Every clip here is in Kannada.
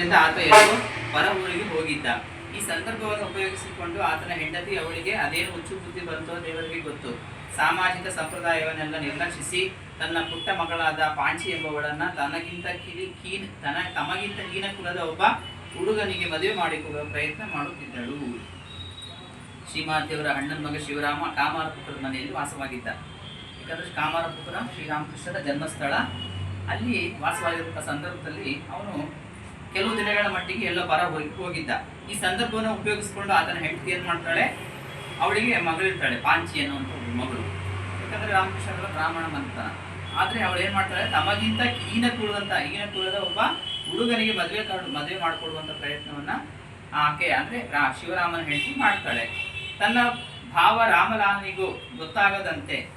ಆತ ಎಲ್ಲೋ ಹೊರ ಊರಿಗೆ ಹೋಗಿದ್ದ. ಈ ಸಂದರ್ಭವನ್ನು ಉಪಯೋಗಿಸಿಕೊಂಡು ಆತನ ಹೆಂಡತಿ ಅವಳಿಗೆ ಅದೇನು ಹುಚ್ಚು ಬುದ್ಧಿ ಬಂತೋ ದೇವರಿಗೆ ಗೊತ್ತು. ಸಾಮಾಜಿಕ ಸಂಪ್ರದಾಯವನ್ನೆಲ್ಲ ನಿರ್ಲಕ್ಷಿಸಿ ತನ್ನ ಪುಟ್ಟ ಮಗಳಾದ ಪಾಂಚಿ ಎಂಬವಳನ್ನ ತನಗಿಂತ ಕಿರಿ ಕೀನ್, ತನ ತಮಗಿಂತ ಕೀನ ಕುಲದ ಒಬ್ಬ ಹುಡುಗನಿಗೆ ಮದುವೆ ಮಾಡಿಕೊಡುವ ಪ್ರಯತ್ನ ಮಾಡುತ್ತಿದ್ದಳು. ಶ್ರೀಮಾದೇವರ ಅಣ್ಣನ ಮಗ ಶಿವರಾಮ ಕಾಮಾರಪುರದ ಮನೆಯಲ್ಲಿ ವಾಸವಾಗಿದ್ದ. ಯಾಕಂದ್ರೆ ಕಾಮಾರಪುರ ಶ್ರೀರಾಮಕೃಷ್ಣರ ಜನ್ಮಸ್ಥಳ. ಅಲ್ಲಿ ವಾಸವಾಗಿರುವ ಸಂದರ್ಭದಲ್ಲಿ ಅವನು ಕೆಲವು ದಿನಗಳ ಮಟ್ಟಿಗೆ ಎಲ್ಲೋ ಬರ ಹೋಗಿ ಹೋಗಿದ್ದ. ಈ ಸಂದರ್ಭವನ್ನು ಉಪಯೋಗಿಸಿಕೊಂಡು ಆತನ ಹೆಂಡತಿ ಏನ್ ಮಾಡ್ತಾಳೆ? ಅವಳಿಗೆ ಮಗಳಿರ್ತಾಳೆ ಪಾಂಚಿ ಅನ್ನುವಂಥ ಮಗಳು. ಯಾಕಂದ್ರೆ ರಾಮಕೃಷ್ಣ ಬ್ರಾಹ್ಮಣ ಮಂತನ ಆದರೆ ಅವಳು ಏನು ಮಾಡ್ತಾಳೆ? ತಮಗಿಂತ ಈನ ಕುಳದಂಥ ಈನ ಕುಳದ ಒಬ್ಬ ಹುಡುಗನಿಗೆ ಮದುವೆ ಮದುವೆ ಮಾಡಿಕೊಡುವಂತ ಪ್ರಯತ್ನವನ್ನ ಆಕೆ ಅಂದ್ರೆ ರಾ- ಶಿವರಾಮನ ಹೆಂಡತಿ ಮಾಡ್ತಾಳೆ. ತನ್ನ ಭಾವ ರಾಮಲಾನಿಗೂ ಗೊತ್ತಾಗದಂತೆ,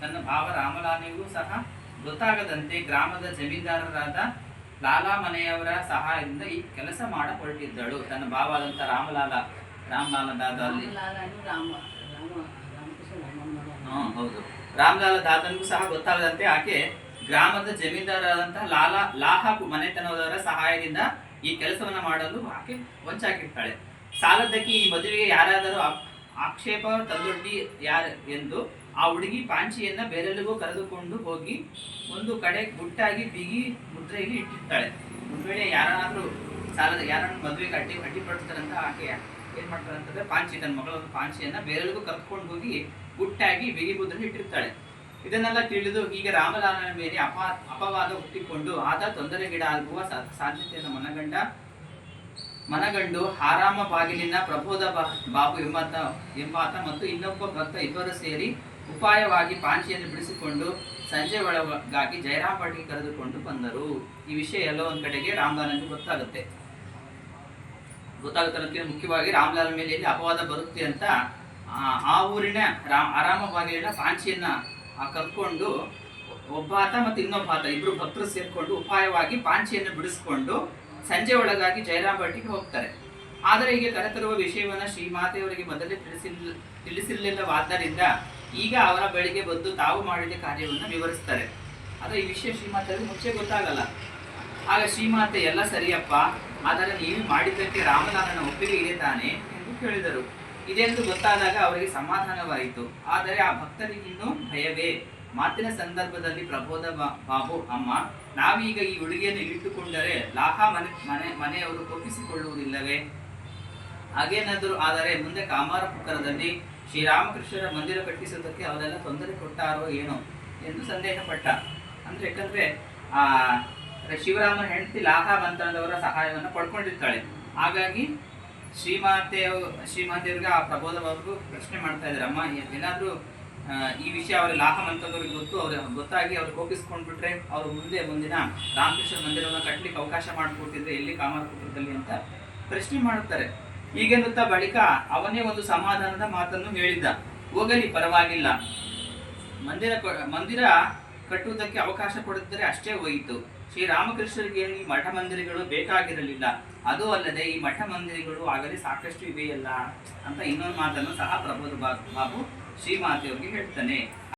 ತನ್ನ ಭಾವ ರಾಮಲಾನಿಗೂ ಸಹ ಗೊತ್ತಾಗದಂತೆ ಗ್ರಾಮದ ಜಮೀನ್ದಾರರಾದ ಲಾಲಾ ಮನೆಯವರ ಸಹಾಯದಿಂದ ಈ ಕೆಲಸ ಮಾಡ ಹೊರಟಿದ್ದಳು ತನ್ನ ಬಾಬಾದಂತ ರಾಮಲಾಲ ರಾಮಲಾಲ ದಾದ ಅಲ್ಲಿ ರಾಮ ರಾಮ ರಾಮಕೃಷ್ಣ ರಾಮನ ಮಗ. ಹ್ಮ್ ಹೌದು. ರಾಮಲಾಲ ದಾದನಿಗೂ ಸಹ ಗೊತ್ತಾಗದಂತೆ ಆಕೆ ಗ್ರಾಮದ ಜಮೀನ್ದಾರರಾದಂತಹ ಲಾಲಾ ಲಾಹಾ ಮನೆತನದವರ ಸಹಾಯದಿಂದ ಈ ಕೆಲಸವನ್ನ ಮಾಡಲು ಆಕೆ ಹೊಂಚಾಕಿರ್ತಾಳೆ ಸಾಲದಕ್ಕೆ ಈ ಮದುವೆಗೆ ಯಾರಾದರೂ ಆಕ್ಷೇಪ ತಂದೊಡ್ಡಿ ಯಾರು ಎಂದು ಆ ಹುಡುಗಿ ಪಾಂಚಿಯನ್ನ ಬೇರೆಲ್ಲಿಗೂ ಕರೆದುಕೊಂಡು ಹೋಗಿ ಒಂದು ಕಡೆ ಗುಟ್ಟಾಗಿ ಬಿಗಿ ಮುದ್ರೆಯಲ್ಲಿ ಇಟ್ಟಿರ್ತಾಳೆ. ಒಂದು ವೇಳೆ ಯಾರಾದ್ರೂ ಸಾಲದ ಯಾರನ್ನು ಮದುವೆಗೆ ಕಟ್ಟಿ ಅಡ್ಡಿಪಡಿಸ್ತಾರಂತ ಆಕೆ ಏನ್ ಮಾಡ್ತಾರಂತಂದ್ರೆ ಪಾಂಚಿ ತನ್ನ ಮಗಳ ಒಂದು ಪಾಂಚಿಯನ್ನ ಬೇರೆಲ್ಲಿಗೂ ಕರ್ಕೊಂಡು ಹೋಗಿ ಗುಟ್ಟಾಗಿ ಬಿಗಿ ಮುದ್ರೆ ಇಟ್ಟಿರ್ತಾಳೆ. ಇದನ್ನೆಲ್ಲ ತಿಳಿದು ಈಗ ರಾಮಲಾಲನ ಮೇಲೆ ಅಪ ಅಪವಾದ ಹುಟ್ಟಿಕೊಂಡು ಆತ ತೊಂದರೆಗೀಡಾಗುವ ಸಾಧ್ಯತೆಯನ್ನು ಮನಗಂಡ ಮನಗಂಡು ಆರಾಮ ಬಾಗಿಲಿನ ಪ್ರಬೋಧ ಬಾಬು ಎಂಬಾತ ಎಂಬಾತ ಮತ್ತು ಇನ್ನೊಬ್ಬ ಭಕ್ತ ಇಬ್ಬರು ಸೇರಿ ಉಪಾಯವಾಗಿ ಪಾಂಚಿಯನ್ನು ಬಿಡಿಸಿಕೊಂಡು ಸಂಜೆ ಒಳಗಾಗಿ ಜಯರಾಮ್ ಪಾಟಿಗೆ ಕರೆದುಕೊಂಡು ಬಂದರು. ಈ ವಿಷಯ ಎಲ್ಲೋ ಒಂದ್ ಕಡೆಗೆ ರಾಮಲಾಲನಿಗೆ ಗೊತ್ತಾಗುತ್ತೆ. ಗೊತ್ತಾಗುತ್ತೆ ಮುಖ್ಯವಾಗಿ ರಾಮಲಾಲ್ ಮೇಲೆ ಎಲ್ಲಿ ಅಪವಾದ ಬರುತ್ತೆ ಅಂತ ಆ, ಊರಿನ ಆರಾಮ ಬಾಗಿಲಿನ ಪಾಂಚಿಯನ್ನ ಕರ್ಕೊಂಡು ಒಬ್ಬಾತ ಮತ್ತೆ ಮತ್ತು ಇನ್ನೊಬ್ಬ ಆತ ಇಬ್ರು ಭಕ್ತರು ಸೇರ್ಕೊಂಡು ಉಪಾಯವಾಗಿ ಪಾಂಚಿಯನ್ನು ಬಿಡಿಸ್ಕೊಂಡು ಸಂಜೆ ಒಳಗಾಗಿ ಜಯರಾಮ್ ಭಟ್ಟಿಗೆ ಹೋಗ್ತಾರೆ. ಆದರೆ ಹೀಗೆ ಕರೆತರುವ ವಿಷಯವನ್ನು ಶ್ರೀಮಾತೆಯವರಿಗೆ ಮೊದಲೇ ತಿಳಿಸಿಲ್ಲ ತಿಳಿಸಿರ್ಲಿಲ್ಲವಾದ್ದರಿಂದ ಈಗ ಅವರ ಬಳಿಗೆ ಬಂದು ತಾವು ಮಾಡಿದ ಕಾರ್ಯವನ್ನು ವಿವರಿಸ್ತಾರೆ. ಆದರೆ ಈ ವಿಷಯ ಶ್ರೀಮಾತೆಯವರಿಗೆ ಮುಂಚೆ ಗೊತ್ತಾಗಲ್ಲ. ಆಗ ಶ್ರೀಮಾತೆ, ಎಲ್ಲ ಸರಿಯಪ್ಪ, ಆದರೆ ನೀವು ಮಾಡಿದ್ದಕ್ಕೆ ರಾಮಲಾಲನ ಒಪ್ಪಿಗೆ ಇದೆ ತಾನೆ? ಎಂದು ಕೇಳಿದರು. ಇದೆಂದು ಗೊತ್ತಾದಾಗ ಅವರಿಗೆ ಸಮಾಧಾನವಾಯಿತು. ಆದರೆ ಆ ಭಕ್ತರಿಗಿನ್ನೂ ಭಯವೇ. ಮಾತಿನ ಸಂದರ್ಭದಲ್ಲಿ ಪ್ರಬೋಧ ಬಾಬು, ಅಮ್ಮ, ನಾವೀಗ ಈ ಉಡುಗೆಯನ್ನು ಇಟ್ಟುಕೊಂಡರೆ ಲಾಹ ಮನೆ ಮನೆ, ಮನೆಯವರು ಕೋಪಿಸಿಕೊಳ್ಳುವುದಿಲ್ಲವೇ ಹಾಗೇನಾದರೂ ಆದರೆ ಮುಂದೆ ಕಾಮಾರ ಪುಕ್ಕರದಲ್ಲಿ ಶ್ರೀರಾಮಕೃಷ್ಣರ ಮಂದಿರ ಕಟ್ಟಿಸುವುದಕ್ಕೆ ಅವರೆಲ್ಲ ತೊಂದರೆ ಕೊಟ್ಟಾರೋ ಏನೋ ಎಂದು ಸಂದೇಹಪಟ್ಟ. ಅಂದ್ರೆ ಯಾಕಂದ್ರೆ, ಆ, ಶಿವರಾಮನ ಹೆಂಡತಿ ಲಾಹ ಮಂತ್ರದವರ ಸಹಾಯವನ್ನು ಪಡ್ಕೊಂಡಿರ್ತಾಳೆ. ಹಾಗಾಗಿ ಶ್ರೀಮಾತೆ ಶ್ರೀಮಾತೆಯವ್ರಿಗೆ ಆ ಪ್ರಬೋಧ ಪ್ರಶ್ನೆ ಮಾಡ್ತಾ ಇದ್ದಾರೆ. ಅಮ್ಮ, ಏನಾದರೂ ಈ ವಿಷಯ ಅವರ ಲಾಹ ಮಂತ್ರದವ್ರಿಗೆ ಗೊತ್ತು ಅವ್ರಿಗೆ ಗೊತ್ತಾಗಿ ಅವ್ರು ಕೋಪಿಸ್ಕೊಂಡ್ಬಿಟ್ರೆ ಅವರು ಮುಂದೆ ಮುಂದಿನ ರಾಮಕೃಷ್ಣ ಮಂದಿರವನ್ನು ಕಟ್ಟಲಿಕ್ಕೆ ಅವಕಾಶ ಮಾಡಿಕೊಡ್ತಿದ್ರೆ ಎಲ್ಲಿ ಕಾಮರ್ಪುತ್ರದಲ್ಲಿ ಅಂತ ಪ್ರಶ್ನೆ ಮಾಡುತ್ತಾರೆ. ಹೀಗೆನ್ನುತ್ತಾ ಬಳಿಕ ಅವನೇ ಒಂದು ಸಮಾಧಾನದ ಮಾತನ್ನು ಹೇಳಿದ್ದ. ಹೋಗಲಿ, ಪರವಾಗಿಲ್ಲ. ಮಂದಿರ ಮಂದಿರ ಕಟ್ಟುವುದಕ್ಕೆ ಅವಕಾಶ ಕೊಡಿದ್ದರೆ ಅಷ್ಟೇ ಹೋಯಿತು. ಶ್ರೀರಾಮಕೃಷ್ಣರಿಗೆ ಈ ಮಠ ಮಂದಿರಗಳು ಬೇಕಾಗಿರಲಿಲ್ಲ. ಅದು ಅಲ್ಲದೆ ಈ ಮಠ ಮಂದಿರಗಳು ಆಗಲೇ ಸಾಕಷ್ಟು ಇವೆಯಲ್ಲ ಅಂತ ಇನ್ನೊಂದು ಮಾತನ್ನು ಸಹ ಪ್ರಬೋಧ ಬಾಬು ಶ್ರೀಮಾತೆಯವರಿಗೆ ಹೇಳ್ತಾನೆ